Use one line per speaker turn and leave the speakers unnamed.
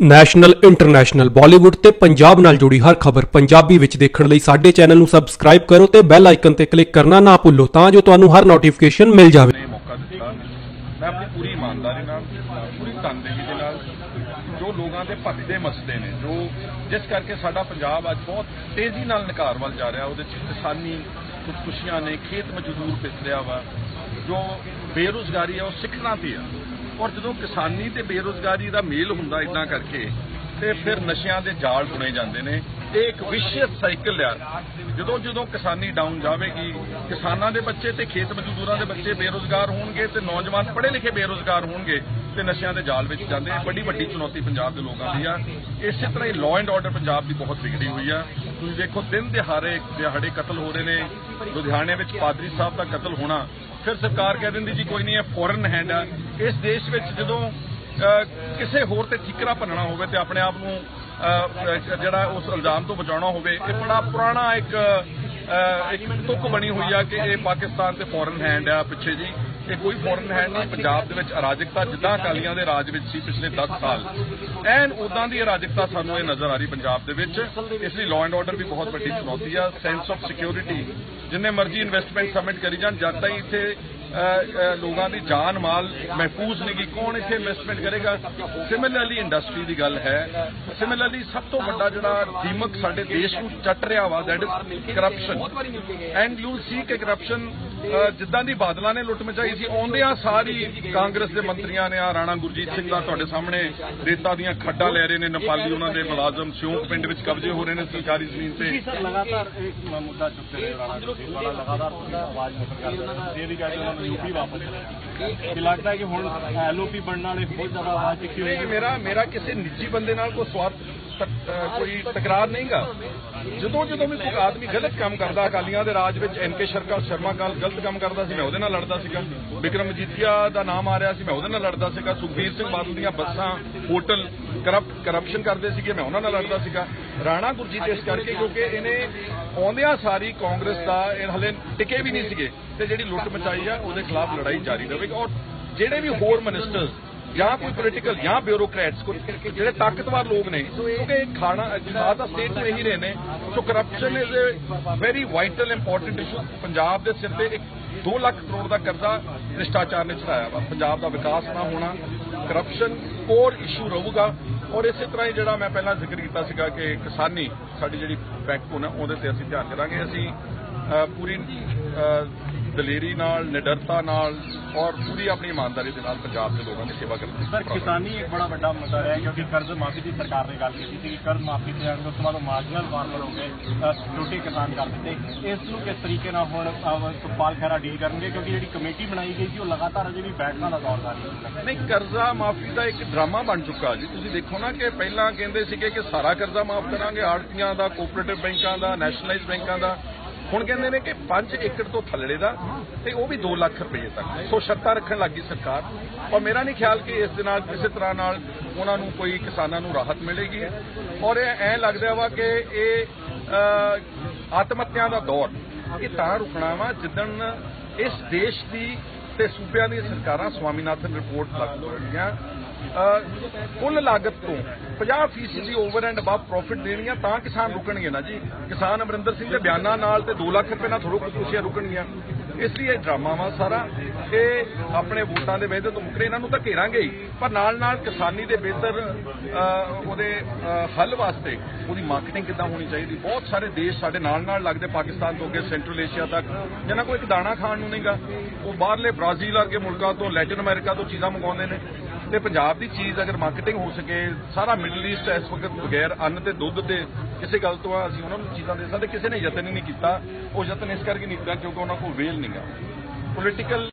National international Bollywood ਤੇ ਪੰਜਾਬ ਨਾਲ ਜੁੜੀ ਹਰ ਖਬਰ ਪੰਜਾਬੀ ਵਿੱਚ ਦੇਖਣ ਲਈ ਸਾਡੇ ਚੈਨਲ ਨੂੰ ਸਬਸਕ੍ਰਾਈਬ ਕਰੋ ਤੇ ਬੈਲ ਆਈਕਨ ਤੇ ਕਲਿੱਕ ਕਰਨਾ ਨਾ ਭੁੱਲੋ ਤਾਂ ਜੋ ਤੁਹਾਨੂੰ ਹਰ ਨੋਟੀਫਿਕੇਸ਼ਨ ਮਿਲ ਜਾਵੇ।
ਨੇ ਮੌਕਾ ਦਿੱਤਾ। ਮੈਂ ਆਪਣੀ ਪੂਰੀ ਇਮਾਨਦਾਰੀ ਨਾਲ, ਪੂਰੀ ਤਨਦੇਹੀ ਦੇ ਨਾਲ ਜੋ ਲੋਕਾਂ ਦੇ ਭੱਜਦੇ ਮਸਦੇ ਨੇ, ਜੋ ਜਿਸ ਕਰਕੇ ਸਾਡਾ ਪੰਜਾਬ ਅੱਜ ਬਹੁਤ ਤੇਜ਼ੀ ਨਾਲ ਨਿਕਾਰ ਵੱਲ ਜਾ ਰਿਹਾ, ਉਹਦੇ ਚ ਕਿਸਾਨੀ ਖੁਦਕੁਸ਼ੀਆਂ ਨੇ, ਖੇਤ ਮਜ਼ਦੂਰ ਪਿਸ ਵਾ, ਜੋ ਬੇਰੁਜ਼ਗਾਰੀ ਹੈ, ਉਹ ਸਿੱਖਣਾ ਤੇ ਆ। ਔਰ ਜਦੋਂ ਕਿਸਾਨੀ ਤੇ ਬੇਰੁਜ਼ਗਾਰੀ ਦਾ ਮੇਲ ਹੁੰਦਾ ਇਦਾਂ ਕਰਕੇ, ਤੇ ਫਿਰ ਨਸ਼ਿਆਂ ਦੇ ਜਾਲ ਬੁਣੇ ਜਾਂਦੇ ਨੇ, ਇਹ ਇੱਕ ਵਿਸ਼ੇਸ਼ ਸਾਈਕਲ ਆ। ਜਦੋਂ ਜਦੋਂ ਕਿਸਾਨੀ ਡਾਊਨ ਜਾਵੇਗੀ, ਕਿਸਾਨਾਂ ਦੇ ਬੱਚੇ ਤੇ ਖੇਤ ਮਜ਼ਦੂਰਾਂ ਦੇ ਬੱਚੇ ਬੇਰੁਜ਼ਗਾਰ ਹੋਣਗੇ ਤੇ ਨੌਜਵਾਨ ਪੜ੍ਹੇ ਲਿਖੇ ਬੇਰੁਜ਼ਗਾਰ ਹੋਣਗੇ ਤੇ ਨਸ਼ਿਆਂ ਦੇ ਜਾਲ ਵਿੱਚ ਜਾਂਦੇ ਇਹ ਬੜੀ ਵੱਡੀ ਚੁਣੌਤੀ ਪੰਜਾਬ ਦੇ ਲੋਕਾਂ ਦੀ ਆ। ਇਸੇ ਤਰ੍ਹਾਂ ਹੀ ਲਾਅ ਐਂਡ ਆਰਡਰ ਪੰਜਾਬ ਦੀ ਬਹੁਤ ਵਿਗੜੀ ਹੋਈ ਆ। ਤੁਸੀਂ ਦੇਖੋ, ਦਿਨ ਦਿਹਾੜੇ ਦਿਹਾੜੇ ਕਤਲ ਹੋ ਰਹੇ ਨੇ। ਲੁਧਿਆਣੇ ਵਿੱਚ ਪਾਦਰੀ ਸਾਹਿਬ ਦਾ ਕਤਲ ਹੋਣਾ ਫਿਰ ਸਰਕਾਰ ਕਹਿ ਦਿੰਦੀ ਜੀ ਕੋਈ ਨਹੀਂ ਇਹ ਫੋਰਨ ਹੈਂਡ ਆ। ਇਸ ਦੇਸ਼ ਵਿੱਚ ਜਦੋਂ ਕਿਸੇ ਹੋਰ ਤੇ ਠੀਕਰਾ ਭੰਨਣਾ ਹੋਵੇ ਤੇ ਆਪਣੇ ਆਪ ਨੂੰ ਜਿਹੜਾ ਉਸ ਇਲਜ਼ਾਮ ਤੋਂ ਬਚਾਉਣਾ ਹੋਵੇ ਇਹ ਬੜਾ ਪੁਰਾਣਾ ਇੱਕ ਅਹ, ਇੱਕ ਤੁਕ ਬਣੀ ਹੋਈ ਆ ਕਿ ਇਹ ਪਾਕਿਸਤਾਨ ਤੇ ਫੋਰਨ ਹੈਂਡ ਆ ਪਿੱਛੇ ਜੀ। ਇਹ ਕੋਈ ਫੋਰਨ ਹੈ ਨਹੀਂ। ਪੰਜਾਬ ਦੇ ਵਿੱਚ ਅਰਾਜਕਤਾ ਜਿੱਦਾਂ ਅਕਾਲੀਆਂ ਦੇ ਰਾਜ ਵਿੱਚ ਸੀ ਪਿਛਲੇ 10 ਸਾਲ, ਐਨ ਉਦਾਂ ਦੀ ਅਰਾਜਕਤਾ ਸਾਨੂੰ ਇਹ ਨਜ਼ਰ ਆ ਰਹੀ ਪੰਜਾਬ ਦੇ ਵਿੱਚ। ਇਸ ਲਈ ਲਾਅ ਐਂਡ ਆਰਡਰ ਵੀ ਬਹੁਤ ਵੱਡੀ ਚੁਣੌਤੀ ਆ। ਸੈਂਸ ਆਫ ਸਿਕਿਉਰਿਟੀ ਜਿੰਨੇ ਮਰਜ਼ੀ ਇਨਵੈਸਟਮੈਂਟ ਸਬਮਿਟ ਕਰੀ ਜਾਣ, ਜਦ ਤਾਈਂ ਇੱਥੇ ਲੋਕਾਂ ਦੀ ਜਾਨ ਮਾਲ ਮਹਿਫੂਜ਼ ਨਹੀਂ ਗੀ ਕੌਣ ਇੱਥੇ ਇਨਵੈਸਟਮੈਂਟ ਕਰੇਗਾ? ਸਿਮਿਲਰਲੀ ਇੰਡਸਟਰੀ ਦੀ ਗੱਲ ਹੈ। ਸਿਮਿਲਰਲੀ ਸਭ ਤੋਂ ਵੱਡਾ ਜਿਹੜਾ ਦੀਮਕ ਸਾਡੇ ਦੇਸ਼ ਨੂੰ ਚੱਟ ਰਿਹਾ ਵਾ that is corruption and you see ਕਿ ਕਰਪਸ਼ਨ ਜਿੱਦਾਂ ਦੀ ਬਾਦਲਾਂ ਨੇ ਲੁੱਟ ਮਚਾਈ ਸੀ, ਆਉਂਦਿਆਂ ਸਾਰੀ ਕਾਂਗਰਸ ਦੇ ਮੰਤਰੀਆਂ ਨੇ ਆ ਰਾਣਾ ਗੁਰਜੀਤ ਸਿੰਘ ਦਾ ਤੁਹਾਡੇ ਸਾਹਮਣੇ ਰੇਤਾ ਦੀਆਂ ਖੱਡਾਂ ਲੈ ਰਹੇ ਨੇ, ਨੇਪਾਲੀ ਉਹਨਾਂ ਦੇ ਮੁਲਾਜ਼ਮ ਸਿਉਂਕ ਪਿੰਡ ਵਿੱਚ ਕਬਜ਼ੇ ਹੋ ਰਹੇ ਨੇ ਸਰਕਾਰੀ ਜ਼ਮੀਨ ਤੇ।
ਸਰ, ਲਗਾਤਾਰ ਇੱਕ ਮੁੱਦਾ ਚੁੱਕਦੇ ਰਹੇ ਰਾਣਾ ਗੁਰਜੀਤ ਵਾਲਾ ਲਗਾਤਾਰ ਆਵਾਜ਼ ਮੁਕਰ ਕਰਦੇ ਰਹੇ। ਇਹ ਵੀ ਕਹਿੰਦੇ ਉਹਨਾਂ ਯੂਪੀ ਵਾਪਸ ਚਲੇ ਕਿ ਲੱਗਦਾ ਹੈ ਕਿ ਹੁਣ ਐਲਓਪੀ ਬਣਨ ਵਾਲੇ ਬਹੁਤ ਜ਼ਿਆਦਾ ਆਵਾਜ਼ ਚੱਕੀ ਹੋਈ
ਮੇਰਾ ਮੇਰਾ ਕਿਸੇ ਨਿੱਜੀ ਬੰਦੇ ਨਾਲ ਕੋਈ ਸਵਾਰਥ ਕੋਈ ਤਕਰਾਰ ਨਹੀਂਗਾ। ਜਦੋਂ ਜਦੋਂ ਵੀ ਕੋਈ ਆਦਮੀ ਗਲਤ ਕੰਮ ਕਰਦਾ, ਅਕਾਲੀਆਂ ਦੇ ਰਾਜ ਵਿੱਚ ਐਨਕੇ ਸ਼ਰਕਾ ਸ਼ਰਮਾ ਕਾਲ ਗਲਤ ਕੰਮ ਕਰਦਾ ਸੀ, ਮੈਂ ਉਹਦੇ ਨਾਲ ਲੜਦਾ ਸੀਗਾ। ਵਿਕਰਮ ਮਜੀਠੀਆ ਦਾ ਨਾਮ ਆ ਰਿਹਾ ਸੀ, ਮੈਂ ਉਹਦੇ ਨਾਲ ਲੜਦਾ ਸੀਗਾ। ਸੁਖਬੀਰ ਸਿੰਘ ਬਾਦਲ ਦੀਆਂ ਬੱਸਾਂ, ਹੋਟਲ ਕਰਪਟ ਕਰਪਸ਼ਨ ਕਰਦੇ ਸੀਗੇ, ਮੈਂ ਉਹਨਾਂ ਨਾਲ ਲੜਦਾ ਸੀਗਾ। ਰਾਣਾ ਗੁਰਜੀਤ ਇਸ ਕਰਕੇ ਕਿਉਂਕਿ ਇਹਨੇ ਆਉਂਦਿਆਂ ਸਾਰੀ ਕਾਂਗਰਸ ਦਾ ਇਹ ਹਲੇ ਟਿਕੇ ਵੀ ਨਹੀਂ ਸੀਗੇ ਤੇ ਜਿਹੜੀ ਲੁੱਟ ਮਚਾਈ ਆ, ਉਹਦੇ ਖਿਲਾਫ ਲੜਾਈ ਜਾਰੀ ਰਹੇਗੀ ਔਰ ਜਿਹੜੇ ਵੀ ਹੋਰ ਮਿਨਿਸਟਰਸ ਜਾਂ ਕੋਈ ਪੋਲੀਟੀਕਲ ਜਾਂ ਬਿਊਰੋਕਰੈਟਸ ਕੋਈ ਜਿਹੜੇ ਤਾਕਤਵਰ ਲੋਕ ਨੇ ਕਿਉਂਕਿ ਖਾਣਾ ਖਾਸ ਦਾ ਸਟੇਟ ਨੂੰ ਇਹੀ ਰਹੇ ਨੇ so corruption is a very vital important issue Punjab ਦੇ ਸਿਰ ਤੇ ਇੱਕ 2 ਲੱਖ ਕਰੋੜ ਦਾ ਕਰਜ਼ਾ ਭ੍ਰਿਸ਼ਟਾਚਾਰ ਨੇ ਚੜਾਇਆ ਵਾ ਪੰਜਾਬ ਦਾ ਵਿਕਾਸ ਨਾ ਹੋਣਾ ਕਰਪਸ਼ਨ ਕੋਰ ਇਸ਼ੂ ਰਹੂਗਾ ਔਰ ਇਸੇ ਤਰ੍ਹਾਂ ਹੀ ਜਿਹੜਾ ਮੈਂ ਪਹਿਲਾਂ ਜ਼ਿਕਰ ਕੀਤਾ ਸੀਗਾ ਕਿ ਕਿਸਾਨੀ ਸਾਡੀ ਜਿਹੜੀ ਬੈਕਬੋਨ ਹੈ ਉਹਦੇ ਤੇ ਅਸੀਂ ਧਿਆਨ ਕਰਾਂਗੇ ਅਸੀਂ ਪੂਰੀ ਦਲੇਰੀ ਨਾਲ ਨਿਡਰਤਾ ਨਾਲ ਔਰ ਪੂਰੀ ਆਪਣੀ ਇਮਾਨਦਾਰੀ ਦੇ ਨਾਲ ਪੰਜਾਬ ਦੇ ਲੋਕਾਂ ਦੀ ਸੇਵਾ ਕਰਨ
ਸਰ ਕਿਸਾਨੀ ਇੱਕ ਬੜਾ ਵੱਡਾ ਮੁੱਦਾ ਹੈ ਕਿਉਂਕਿ ਕਰਜ਼ ਮਾਫੀ ਦੀ ਸਰਕਾਰ ਨੇ ਗੱਲ ਕੀਤੀ ਸੀ ਕਿ ਕਰਜ਼ ਮਾਫੀ ਦੇ ਅੰਦਰ ਤੋਂ ਬਾਅਦ ਮਾਰਜਨਲ ਫਾਰਮਰ ਹੋ ਗਏ ਛੋਟੇ ਕਿਸਾਨ ਕਰ ਦਿੱਤੇ। ਇਸ ਨੂੰ ਕਿਸ ਤਰੀਕੇ ਨਾਲ ਹੁਣ ਅ, ਸੁਖਪਾਲ ਖਹਿਰਾ ਡੀਲ ਕਰਨਗੇ? ਕਿਉਂਕਿ ਜਿਹੜੀ ਕਮੇਟੀ ਬਣਾਈ ਗਈ ਸੀ ਉਹ ਲਗਾਤਾਰ ਅਜੇ ਵੀ ਬੈਠਕਾਂ ਦਾ ਦੌਰ ਜਾਰੀ ਹੈ।
ਨਹੀਂ ਕਰਜ਼ਾ ਮਾਫੀ ਦਾ ਇੱਕ ਡਰਾਮਾ ਬਣ ਚੁੱਕਾ ਜੀ। ਤੁਸੀਂ ਦੇਖੋ ਨਾ ਕਿ ਪਹਿਲਾਂ ਕਹਿੰਦੇ ਸੀਗੇ ਕਿ ਸਾਰਾ ਕਰਜ਼ਾ ਮਾਫ ਕਰਾਂਗੇ ਆੜਤੀਆਂ ਦਾ ਕੋਆਪਰੇਟਿਵ ਬੈਂਕਾਂ ਦਾ ਨੈਸ਼ਨਲਾਈਜ਼ ਬੈਂਕਾਂ ਦਾ। ਹੁਣ ਕਹਿੰਦੇ ਨੇ ਕਿ 5 ਏਕੜ ਤੋਂ ਥੱਲੜੇ ਦਾ ਤੇ ਉਹ ਵੀ 2 ਲੱਖ ਰੁਪਏ ਤੱਕ। ਸੋ ਸ਼ਰਤਾਂ ਰੱਖਣ ਲੱਗੀ ਸਰਕਾਰ। ਔਰ ਮੇਰਾ ਨਹੀਂ ਖਿਆਲ ਕਿ ਇਸ ਦੇ ਨਾਲ, ਕਿਸੇ ਤਰ੍ਹਾਂ ਨਾਲ ਉਹਨਾਂ ਨੂੰ ਕੋਈ ਕਿਸਾਨਾਂ ਨੂੰ ਰਾਹਤ ਮਿਲੇਗੀ। ਔਰ ਇਹ ਐ ਲੱਗਦਾ ਵਾ ਕਿ ਇਹ ਆਤਮ ਹੱਤਿਆ ਦਾ ਦੌਰ ਇਹ ਤਾਂ ਰੁਕਣਾ ਵਾ ਜਿੱਦਣ ਇਸ ਦੇਸ਼ ਦੀ ਤੇ ਸੂਬਿਆਂ ਦੀਆਂ ਸਰਕਾਰਾਂ ਸਵਾਮੀਨਾਥਨ ਰਿਪੋਰਟ ਲਾਗੂ ਕਰਨਗੀਆਂ ਕੁੱਲ ਲਾਗਤ ਤੋਂ 50% ਦੀ ਓਵਰ ਐਂਡ ਅਬਵ ਪ੍ਰੋਫਿਟ ਦੇਣੀਆਂ ਤਾਂ ਕਿਸਾਨ ਰੁਕਣਗੇ ਨਾ ਜੀ। ਕਿਸਾਨ ਅਮਰਿੰਦਰ ਸਿੰਘ ਦੇ ਬਿਆਨਾਂ ਨਾਲ ਤੇ 2 ਲੱਖ ਰੁਪਏ ਨਾਲ ਥੋੜੋ ਖੁਸ਼ੀਆਂ ਰੁਕਣਗੀਆਂ। ਇਸ ਲਈ ਇਹ ਡਰਾਮਾ ਵਾ ਸਾਰਾ, ਇਹ ਆਪਣੇ ਵੋਟਾਂ ਦੇ ਵਾਅਦੇ ਤੋਂ ਮੁਕਰੇ, ਇਹਨਾਂ ਨੂੰ ਤਾਂ ਘੇਰਾਂਗੇ ਹੀ। ਪਰ ਨਾਲ ਨਾਲ ਕਿਸਾਨੀ ਦੇ ਬਿਹਤਰ ਉਹਦੇ ਹੱਲ ਵਾਸਤੇ ਉਹਦੀ ਮਾਰਕੀਟਿੰਗ ਕਿੱਦਾਂ ਹੋਣੀ ਚਾਹੀਦੀ? ਬਹੁਤ ਸਾਰੇ ਦੇਸ਼ ਸਾਡੇ ਨਾਲ ਨਾਲ ਲੱਗਦੇ, ਪਾਕਿਸਤਾਨ ਤੋਂ ਅੱਗੇ ਸੈਂਟਰਲ ਏਸ਼ੀਆ ਤੱਕ। ਜਿਹਨਾਂ ਕੋਲ ਇੱਕ ਦਾਣਾ ਖਾਣ ਨੂੰ ਨਹੀਂਗਾ। ਉਹ ਬਾਹਰਲੇ ਬ੍ਰਾਜ਼ੀਲ ਵਰਗੇ ਮੁਲਕਾਂ ਤੋਂ ਲੈਟਿਨ ਅਮਰੀਕਾ ਤੋਂ ਚੀਜ਼ਾਂ ਮੰਗਾਉਂਦੇ ਨੇ। ਤੇ ਪੰਜਾਬ ਦੀ ਚੀਜ਼ ਅਗਰ ਮਾਰਕੀਟਿੰਗ ਹੋ ਸਕੇ, ਸਾਰਾ ਮਿਡਲ ਈਸਟ ਇਸ ਵਕਤ ਬਗੈਰ ਅੰਨ ਤੇ ਦੁੱਧ ਤੇ ਕਿਸੇ ਗੱਲ ਤੋਂ ਅਸੀਂ ਉਹਨਾਂ ਨੂੰ ਚੀਜ਼ਾਂ ਦੇ ਸਕਦੇ ਕਿਸੇ ਨੇ ਯਤਨ ਹੀ ਨਹੀਂ ਕੀਤਾ। ਉਹ ਯਤਨ ਇਸ ਕਰਕੇ ਨਹੀਂ ਕੀਤਾ ਕਿਉਂਕਿ ਉਹਨਾਂ ਕੋਲ ਵੇਲ ਨਹੀਂਗਾ ਪੋਲੀਟੀਕਲ